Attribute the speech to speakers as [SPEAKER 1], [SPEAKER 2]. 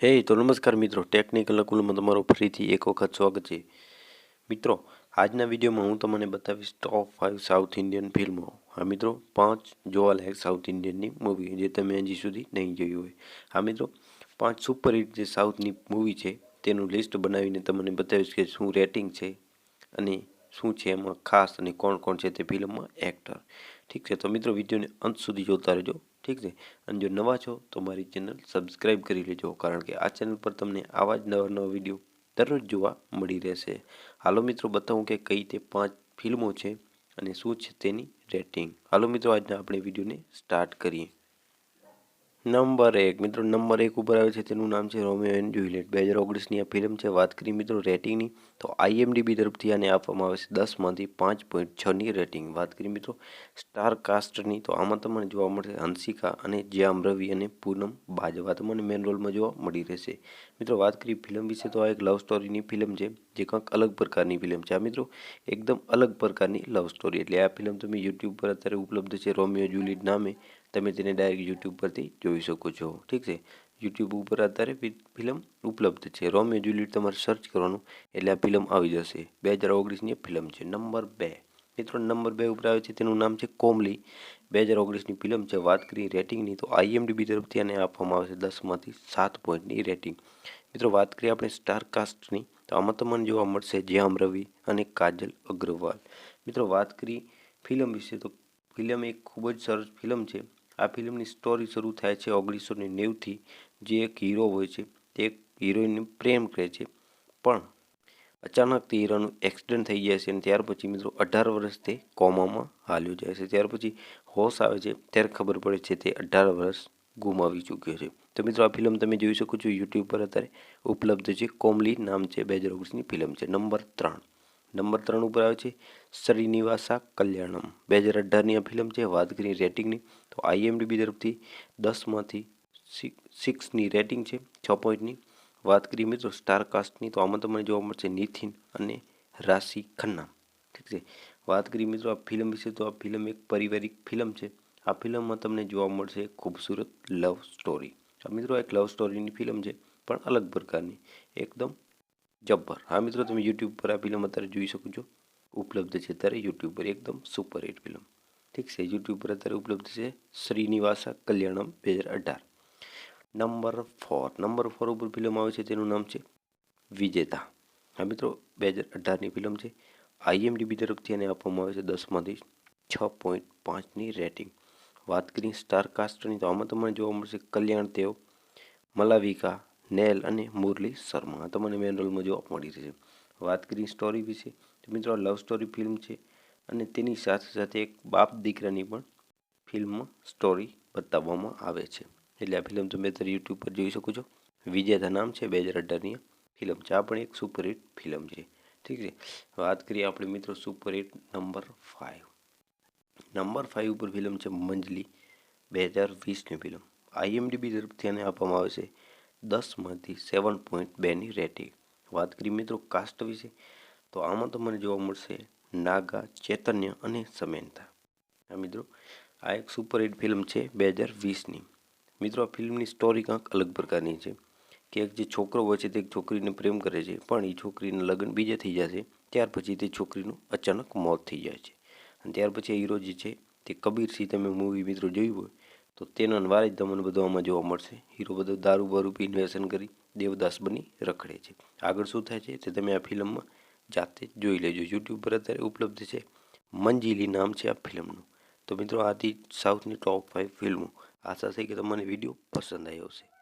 [SPEAKER 1] હે તો નમસ્કાર મિત્રો. ટેકનિકલ કુલમાં તમારું ફરીથી એક વખત સ્વાગત છે. મિત્રો, આજના વિડીયોમાં હું તમને બતાવીશ ટોપ ફાઇવ સાઉથ ઇન્ડિયન ફિલ્મો હા મિત્રો, પાંચ જોવાલાયક સાઉથ ઇન્ડિયનની મૂવી જે તમે હજી સુધી નહીં જોયું હોય. હા મિત્રો, પાંચ સુપરહિટ જે સાઉથની મૂવી છે, તેનું લિસ્ટ બનાવીને તમને બતાવીશ કે શું રેટિંગ છે અને શું છે એમાં ખાસ અને કોણ કોણ છે તે ફિલ્મમાં એક્ટર ઠીક છે, તો મિત્રો, વિડીયોને અંત સુધી જોતા રહેજો. ઠીક છે? અને જો નવા છો તો મારી ચેનલ સબસ્ક્રાઈબ કરી લેજો, કારણ કે આ ચેનલ પર તમને આવા જ નવા નવા વીડિયો દરરોજ જોવા મળી રહેશે. હાલો મિત્રો, બતાવું કે કઈ તે પાંચ ફિલ્મો છે અને શું છે તેની રેટિંગ હાલો મિત્રો, આજના આપણે વિડીયોને સ્ટાર્ટ કરીએ. નંબર એક. મિત્રો, નંબર એક ઉપર આવે છે, તેનું નામ છે રોમિયો એન્ડ જ્યુલિયટ. બે હજાર ઓગણીસની આ ફિલ્મ છે, વાત કરી મિત્રો રેટિંગની તો આઈએમડીબી તરફથી આને આપવામાં આવે છે દસમાંથી પાંચ પોઈન્ટ છની રેટિંગ વાત કરી મિત્રો સ્ટાર કાસ્ટની તો આમાં તમને જોવા મળશે હંસિકા અને જ્યામ રવિ અને પૂનમ બાજવા. તમને મેન રોલમાં જોવા મળી રહેશે. મિત્રો, વાત કરી ફિલ્મ વિશે, તો આ એક લવ સ્ટોરીની ફિલ્મ છે, જે કંઈક અલગ પ્રકારની ફિલ્મ છે. આ મિત્રો, એકદમ અલગ પ્રકારની લવ સ્ટોરી એટલે આ ફિલ્મ તમે યુટ્યુબ પર અત્યારે ઉપલબ્ધ છે, રોમિયો જ્યુલિયટ નામે. તમે તેને ડાયરેક્ટ યુટ્યુબ પરથી જોઈ શકો છો. ઠીક છે? યુટ્યુબ ઉપર અત્યારે ફિલ્મ ઉપલબ્ધ છે. રોમિયો જુલિયટ તમારે સર્ચ કરવાનું એટલે આ ફિલ્મ આવી જશે. બે હજાર ઓગણીસની ફિલ્મ છે. નંબર બે. મિત્રો, નંબર બે ઉપર આવે છે તેનું નામ છે કોમલી. બે હજાર ઓગણીસની ફિલ્મ છે. વાત કરીએ રેટિંગની, તો આઈએમડીબી તરફથી આને આપવામાં આવે છે દસમાંથી સાત પોઈન્ટની રેટિંગ. મિત્રો, વાત કરીએ આપણે સ્ટાર કાસ્ટની, તો આમાં તમને જોવા મળશે જ્યામ રવિ અને કાજલ અગ્રવાલ. મિત્રો, વાત કરી ફિલ્મ વિશે, તો ફિલ્મ એક ખૂબ જ સરસ ફિલ્મ છે. આ ફિલ્મની સ્ટોરી શરૂ થાય છે ઓગણીસો ને નેવુંથી, જે એક હીરો હોય છે. તે એક હિરોઈનને પ્રેમ કરે છે. પણ અચાનક તે હીરોનું એક્સિડન્ટ થઈ જાય છે અને ત્યાર પછી મિત્રો અઢાર વર્ષ તે કોમામાં હાલ્યો જાય છે. ત્યાર પછી હોશ આવે છે. ત્યારે ખબર પડે છે તે અઢાર વર્ષ ગુમાવી ચૂક્યો છે. તો મિત્રો આ ફિલ્મ તમે જોઈ શકો છો યુટ્યુબ પર અત્યારે ઉપલબ્ધ છે. કોમલી નામ છે, બે હજાર ઓગણીસની ફિલ્મ છે. નંબર ત્રણ. નંબર ત્રણ ઉપર આવે છે, શ્રીનિવાસા કલ્યાણમ. બે હજાર અઢારની આ ફિલ્મ છે, વાત કરીએ રેટિંગની તો આઈએમડીબી તરફથી દસમાંથી સિક્સની રેટિંગ છે, છ પોઈન્ટની વાત કરીએ મિત્રો સ્ટાર કાસ્ટની તો આમાં તમને જોવા મળશે નિથિન અને રાશિ ખન્ના. ઠીક છે? વાત કરીએ મિત્રો આ ફિલ્મ વિશે, તો આ ફિલ્મ એક પારિવારિક ફિલ્મ છે. આ ફિલ્મમાં તમને જોવા મળશે ખૂબસૂરત લવ સ્ટોરી મિત્રો એક લવ સ્ટોરીની ફિલ્મ છે, પણ અલગ પ્રકારની. એકદમ જબ્બર હા મિત્રો, તમે યુટ્યુબ પર આ ફિલ્મ અત્યારે જોઈ શકો છો. ઉપલબ્ધ છે અત્યારે યુટ્યુબ પર એકદમ સુપર હિટ ફિલ્મ ઠીક છે યુટ્યુબ પર અત્યારે ઉપલબ્ધ છે શ્રીનિવાસા કલ્યાણમ બે હજાર અઢાર. નંબર ફોર નંબર ફોર ઉપર ફિલ્મ આવે છે, તેનું નામ છે વિજેતા. હા મિત્રો, બે હજાર અઢારની ફિલ્મ છે. આઈએમડીબી તરફથી એને આપવામાં આવે છે દસમાંથી છ પોઈન્ટ પાંચની રેટિંગ વાત કરીએ સ્ટાર કાસ્ટની તો આમાં તમને જોવા મળશે કલ્યાણ દેવ, મલાવિકા નેલ અને મુરલી શર્મા. તમને મેન રોલમાં જોવા મળી રહેશે વાત કરી સ્ટોરી વિશે, તો મિત્રો લવ સ્ટોરી ફિલ્મ છે અને તેની સાથે સાથે એક બાપ દીકરાની પણ ફિલ્મમાં સ્ટોરી બતાવવામાં આવે છે. એટલે આ ફિલ્મ તમે અત્યારે યુટ્યુબ પર જોઈ શકો છો. વિજેતા નામ છે, બે હજાર અઢારની ફિલ્મ છે. આ પણ એક સુપરહિટ ફિલ્મ છે. ઠીક છે? વાત કરીએ આપણે મિત્રો superhit number five number five ઉપર ફિલ્મ છે મંજલી, બે હજાર વીસની ફિલ્મ આઈએમડીબી તરફથી આને આપવામાં આવે છે. દસમાંથી સેવન પોઈન્ટ બેની રેટિંગ વાત કરી મિત્રો કાસ્ટ વિશે, તો આમાં તમને જોવા મળશે નાગા, ચૈતન્ય અને સમેનતા. આ મિત્રો, આ એક સુપરહિટ ફિલ્મ છે બે હજાર વીસની. મિત્રો, આ ફિલ્મની સ્ટોરી કંઈક અલગ પ્રકારની છે. કે એક જે છોકરો હોય છે તે એક છોકરીને પ્રેમ કરે છે, પણ એ છોકરીના લગ્ન બીજે થઈ જશે, ત્યાર પછી તે છોકરીનું અચાનક મોત થઈ જાય છે. અને ત્યાર પછી હીરો જે છે તે કબીર સિંહ તમે મૂવી મિત્રો જોયું હોય તો તેનો વારે જ તમને બધો આમાં જોવા મળશે. હીરો બધો દારૂ બારૂ પીને વ્યસન કરી દેવદાસ બની રખડે છે. આગળ શું થાય છે તે તમે આ ફિલ્મમાં જાતે જોઈ લેજો. યુટ્યુબ પર અત્યારે ઉપલબ્ધ છે મંજીલી નામ છે આ ફિલ્મનું. તો મિત્રો આથી સાઉથની ટોપ ફાઇવ ફિલ્મો. આશા છે કે તમને વીડિયો પસંદ આવ્યો હશે.